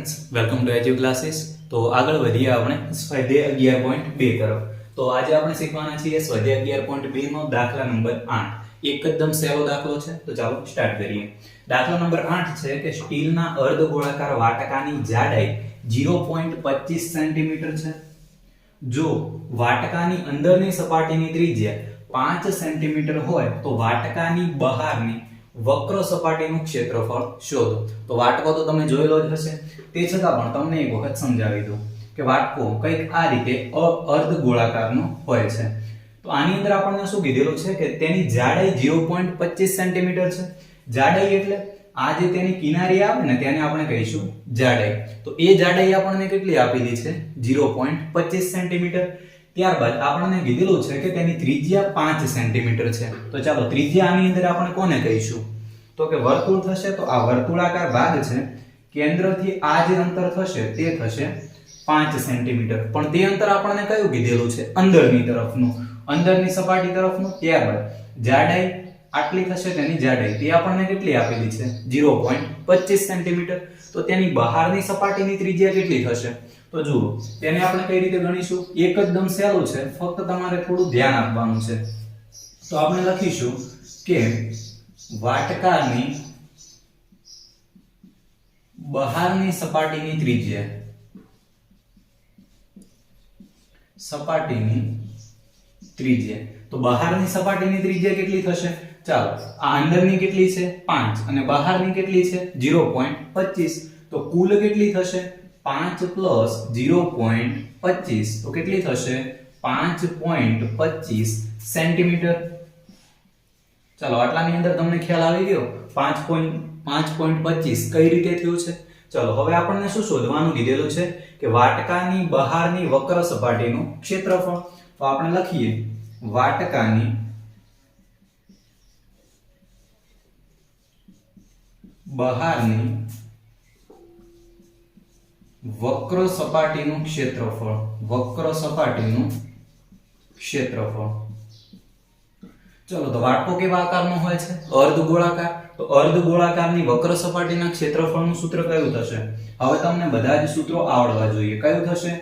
Friends welcome to Edu classes તો આગળ વધીએ આપણે સ્વાધ્યાય અગિયાર પોઈન્ટ બે તરફ. તો આજે આપણે શીખવાના છીએ સ્વાધ્યાય અગિયાર પોઈન્ટ બે નો દાખલા નંબર આઠ. એકદમ સહેલો દાખલો છે, તો ચાલો સ્ટાર્ટ કરીએ. દાખલા નંબર આઠ છે કે સ્ટીલના અર્ધ ગોળાકાર વાટકાની જાડાઈ ઝીરો પોઈન્ટ પચીસ સેન્ટીમીટર છે. જો વાટકાની અંદરની સપાટીની ત્રિજ્યા પાંચ સેન્ટીમીટર હોય, તો વાટકાની બહારની વક્ર સપાટીનું ક્ષેત્રફળ શોધો. તો વાટકો તો તમે જોયેલો જ હશે. તે છતાં પણ તમને એક વખત સમજાવી દઉં કે વાટકો કંઈક આ રીતે અર્ધ ગોળાકારનો હોય છે. તો આની અંદર આપણને શું કીધેલું છે કે તેની જાડાઈ ઝીરો પોઈન્ટ પચીસ સેન્ટીમીટર છે. જાડાઈ એટલે આ જે તેની કિનારી આવે ને તેને આપણે કહીશું જાડાઈ. તો એ જાડાઈ આપણને કેટલી આપેલી છે? ઝીરો પોઈન્ટ પચીસ સેન્ટીમીટર. ત્યારબાદ આપણને કીધેલું છે કે તેની ત્રિજ્યા પાંચ સેન્ટીમીટર છે. તો ચાલો ત્રિજ્યા આની અંદર આપણે કોને કહીશું? તો કે વર્તુળ થશે તો આ વર્તુળાકાર ભાગ છે, કેન્દ્રથી આ જે અંતર થશે તે થશે પાંચ સેન્ટીમીટર. પણ તે અંતર આપણને કયું કીધેલું છે? અંદરની તરફનું. અંદરની સપાટી તરફનું. ત્યારબાદ જાડાઈ આટલી થશે તેની જાડાઈ. તે આપણને કેટલી આપેલી છે? ઝીરો પોઈન્ટ પચીસ સેન્ટીમીટર. તો તેની બહારની સપાટીની ત્રિજ્યા કેટલી થશે? તો જુઓ તેને આપણે કઈ રીતે ગણીશું? એકદમ સહેલું છે, ફક્ત તમારે થોડું ધ્યાન આપવાનું છે. તો આપણે લખીશું કે વાટકાની બહારની સપાટીની ત્રિજ્યા સપાટીની ત્રિજ્યા. તો બહારની સપાટીની ત્રિજ્યા કેટલી થશે? ચાલો, આ અંદરની કેટલી છે? 5 અને બહારની કેટલી છે? 0.25 તો કુલ કેટલી થશે? 5 પ્લસ 0.25 તો કેટલી થશે? 5.25 સેન્ટીમીટર. ચાલો, આટલાની અંદર તમને ખ્યાલ આવી ગયો? 5.5.25 કઈ રીતે થયું છે? ચાલો, હવે આપણને શું શોધવાનું કીધેલું છે કે વાટકાની બહારની વક્ર સપાટીનું ક્ષેત્રફળ. તો આપણે લખીએ, વાટકાની બહારની વક્ર સપાટીનું ક્ષેત્રફળ, વક્ર સપાટીનું ક્ષેત્રફળ. ચલો, તો વાટકો કેવા આકારનો હોય છે? અર્ધ ગોળાકાર. તો અર્ધ ગોળાકારની વક્ર સપાટીના ક્ષેત્રફળનું સૂત્ર કયું થશે? હવે તમને બધા જ સૂત્રો આવડવા જોઈએ. કયું થશે?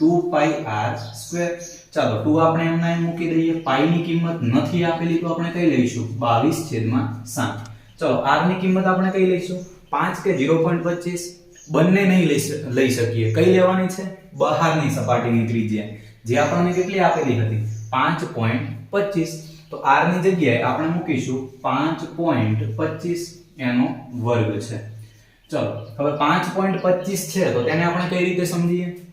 2 પાઈ r સ્ક્વેર. ચાલો 2 આપણે એમના એમ મૂકી દઈએ. પાઈ ની કિંમત નથી આપેલી તો આપણે કઈ લઈશું? 22 છેદમાં 7 ચલો r ની કિંમત આપણે કઈ લઈશું? 5 કે 0.25 બંને નહીં લઈ શકીએ. કઈ લેવાની છે? બહારની સપાટીની ત્રિજ્યા. જે આપણને કેટલી આપેલી હતી? 5.25 તો આરની જગ્યાએ આપણે મૂકીશું 5.25 એનો વર્ગ છે. ચલો, હવે 5.25 છે, તો તેને આપણે કઈ રીતે સમજીએ?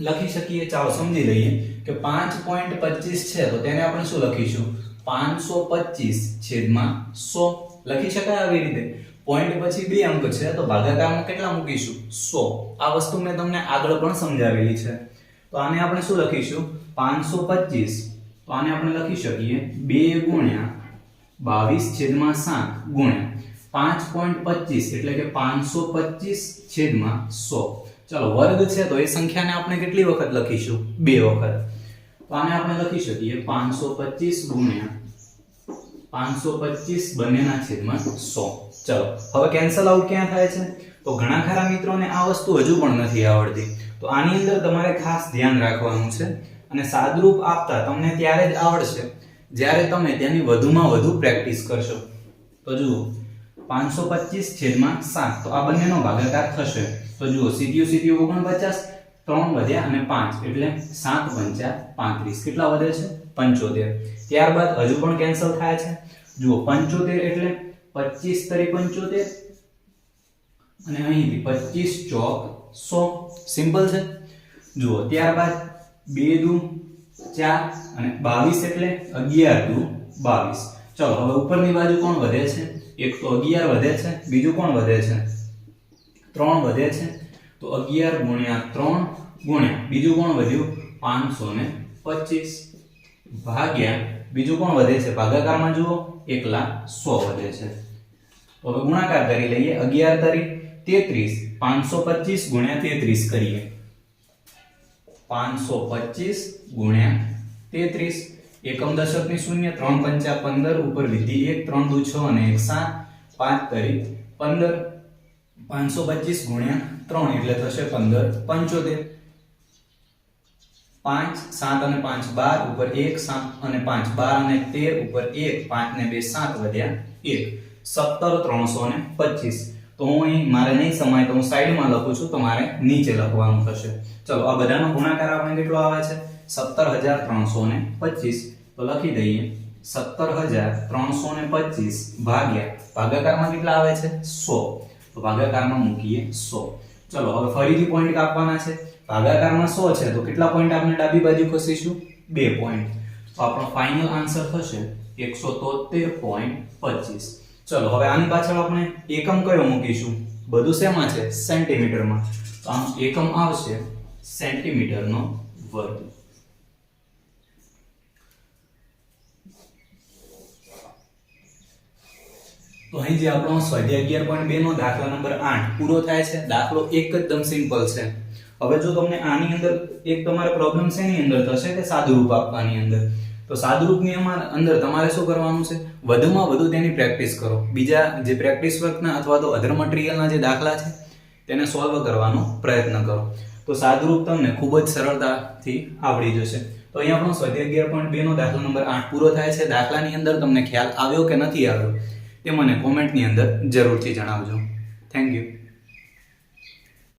લખી શકીએ? ચાલો, સમજી લઈએ કે 5.25 છે, તો તેને આપણે શું લખીશું? 525 છેદમાં સો. લખી શકાય આવી રીતે? પોઈન્ટ પછી બે અંક છે, તો ભાગાકારમાં કેટલા મૂકીશું? સો. આ વસ્તુ મેં તમને આગળ પણ સમજાવેલી છે. તો આને આપણે શું લખીશું? 525 તો આને આપણે લખી શકીએ બે ગુણ્યા 22 છેદમાં સાત ગુણ્યા 5.25 એટલે કે 525 છેદમાં સો. ચલો, વર્ગ છે, તો એ સંખ્યાને આપણે કેટલી વખત લખીશું? બે વખત. તો આને આપણે લખી શકીએ 525 ગુણ્યા 525 બંનેના છેદમાં 100 ચલો, હવે કેન્સલ આઉટ ક્યાં થાય છે? તો ઘણા ખરા મિત્રોને આ વસ્તુ હજુ પણ નથી આવડતી. તો આની અંદર તમારે ખાસ ધ્યાન રાખવાનું છે અને સાદરૂપ આપતા તમને ત્યારે જ આવડશે જ્યારે તમે તેની વધુમાં વધુ પ્રેક્ટિસ કરશો. તો જુઓ 525 છેદમાં સાત. તો આ બંનેનો ભાગાકાર થશે. તો જુઓ સીધ્યું સીધ્યું ઓગણપચાસ, ત્રણ વધ્યા અને પાંચ. એટલે સાત પંચા 35 કેટલા વધે છે? 75 ત્યારબાદ હજુ પણ કેન્સલ થાય છે. જુઓ 75 એટલે 25 તરી 75 અને અહીંથી 25 ચોક સો. સિમ્પલ છે? જુઓ, ત્યારબાદ બે દુ ચાર અને 22 એટલે 11 દુ 22 ચલો, હવે ઉપરની બાજુ કોણ વધે છે? એક તો 11 વધે છે, બીજું કોણ વધે છે? ત્રણ વધે છે. તો 11 ગુણ્યા ત્રણ ગુણ્યા, બીજું કોણ વધ્યું? 525 ભાગ્યા બીજું કોણ વધે છે? ભાગાકારમાં જુઓ, એકલા સો વધે છે. હવે ગુણાકાર કરી લઈએ 11 તરી 33 525 ગુણ્યા 33 કરીએ. 525 ગુણ્યા 33 એકમ દશકની શૂન્ય, ત્રણ પંચા પંદર, ઉપર વિધિ એક, ત્રણ દુ છ અને એક સાત, પાંચ કરી પંદર, પાંચસો પચીસ ગુણ્યા ત્રણ, એટલે થશે પંદર પંચોતેર. પાંચ, સાત અને પાંચ, બાર ઉપર એક, સાત અને પાંચ, બાર અને તેર ઉપર એક, પાંચ ને બે, સાત વધ્યા એક. સત્તર, ત્રણસો ને પચીસ. તો હું અહીં મારે નહીં સમાય, તો હું સાઈડમાં લખું છું, તો મારે નીચે લખવાનું થશે. ચલો, આ બધાનો ગુણાકાર આપણે કેટલો આવે છે? સત્તર હજાર ત્રણસો ને પચીસ. તો લખી દઈએ. સત્તર હજાર ત્રણસો ને પચીસ ભાગ્યા. ભાગાકારમાં કેટલા આવે છે? સો. તો ભાગાકારમાં મૂકીએ સો. ચલો, હવે ફરીથી પોઈન્ટ કાપવાના છે. ભાગાકારમાં સો છે, તો કેટલા પોઈન્ટ આપણે ડાબી બાજુ ખસીશું બે પોઈન્ટ તો આપણો ફાઇનલ આન્સર થશે એકસો તોતેર પોઈન્ટ પચીસ. ચલો, હવે આની પાછળ આપણે એકમ કયો મૂકીશું? બધું શેમાં છે? સેન્ટીમીટરમાં. તો આમ એકમ આવશે સેન્ટીમીટરનો વર્ગ. તો અહીં જે આપણો સ્વાધ્યાય અગિયાર પોઈન્ટ બે નો દાખલા નંબર આઠ પૂરો થાય છે. દાખલો એકદમ સિમ્પલ છે. હવે જો તમને આની અંદર એક તમારે પ્રોબ્લેમ શેની અંદર થશે કે સાદુરૂપ આપવાની અંદર? તો સાદુરૂપની અંદર તમારે શું કરવાનું છે? વધુમાં વધુ તેની પ્રેક્ટિસ કરો. બીજા જે પ્રેક્ટિસ વર્કના અથવા તો અધર મટીરિયલના જે દાખલા છે, તેને સોલ્વ કરવાનો પ્રયત્ન કરો. તો સાદુરૂપ તમને ખૂબ જ સરળતાથી આવડી જશે. તો અહીંયા આપણો સ્વાધ્યાય અગિયાર પોઈન્ટ બેનો દાખલો નંબર આઠ પૂરો થાય છે. દાખલાની અંદર તમને ખ્યાલ આવ્યો કે નથી આવ્યો, તે મને કોમેન્ટની અંદર જરૂરથી જણાવજો. Thank you